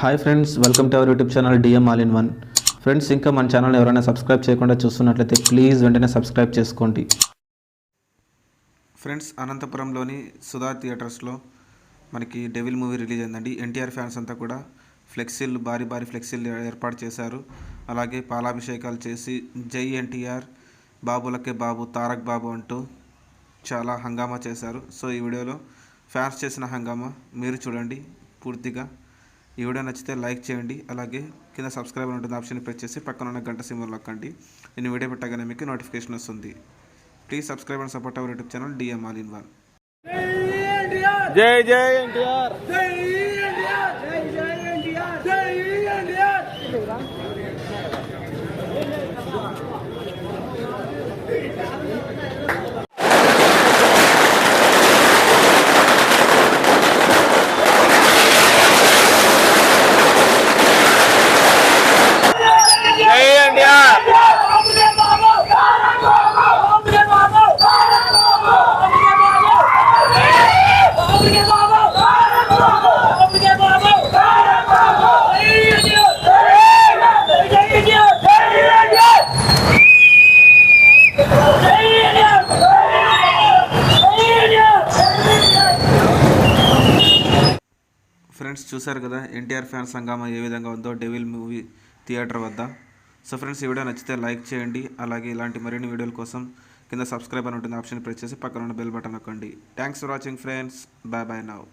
Hi friends welcome to our YouTube channel DM all in one friends ఇంకా మన channel ఎవరైనా subscribe చేయకుండా చూస్తున్నట్లయితే ప్లీజ్ వెంటనే సబ్స్క్రైబ్ చేసుకోండి. ఫ్రెండ్స్ అనంతపురంలోని సుధా థియేటర్స్లో మనకి డెవిల్ మూవీ రిలీజ్ అయిందండి. ఎన్టీఆర్ ఫ్యాన్స్ అంతా కూడా ఫ్లెక్సీలు భారీ భారీ ఫ్లెక్సీలు ఏర్పాటు చేశారు. అలాగే పాలాభిషేకాలు చేసి జై ఎన్టీఆర్ బాబులకే బాబు తారక్ బాబు అంటూ చాలా హంగామా చేశారు. సో ఈ వీడియోలో ఫ్యాన్స్ చేసిన హంగామా మీరు చూడండి పూర్తిగా. ఈ వీడియో నచ్చితే లైక్ చేయండి. అలాగే కింద సబ్స్క్రైబ్ ఉంటుంది ఆప్షన్ ప్రెస్ చేసి పక్కన ఉన్న గంట సింబల్ నొక్కండి. నేను వీడియో పెట్టగానే మీకు నోటిఫికేషన్ వస్తుంది. Please subscribe and support our YouTube channel DM all in one Jai Jai NTR. జై ఎన్టీఆర్. జై జై ఎన్టీఆర్. జై ఎన్టీఆర్ జై ఎన్టీఆర్ అమ్ముకే బాబు అమ్ముకే బాబు అమ్ముకే బాబు అమ్ముకే బాబు అమ్ముకే బాబు జై ఎన్టీఆర్ జై ఎన్టీఆర్ జై ఎన్టీఆర్ జై ఎన్టీఆర్ జై ఎన్టీఆర్ ఫ్రెండ్స్ చూశారు కదా ఎన్టీఆర్ ఫ్యాన్స్ హంగామా ఏ విధంగా ఉందో డెవిల్ మూవీ థియేటర్ వద్ద. సో ఫ్రెండ్స్ ఈ వీడియో నచ్చితే లైక్ చేయండి అలాగే ఇలాంటి మరిన్ని వీడియోల కోసం కింద సబ్స్క్రైబ్ అని ఉంటుంది ఆప్షన్ ప్రెస్ చేసి పక్కన ఉన్న బెల్ బటన్ నొక్కండి. Thanks for watching friends bye bye now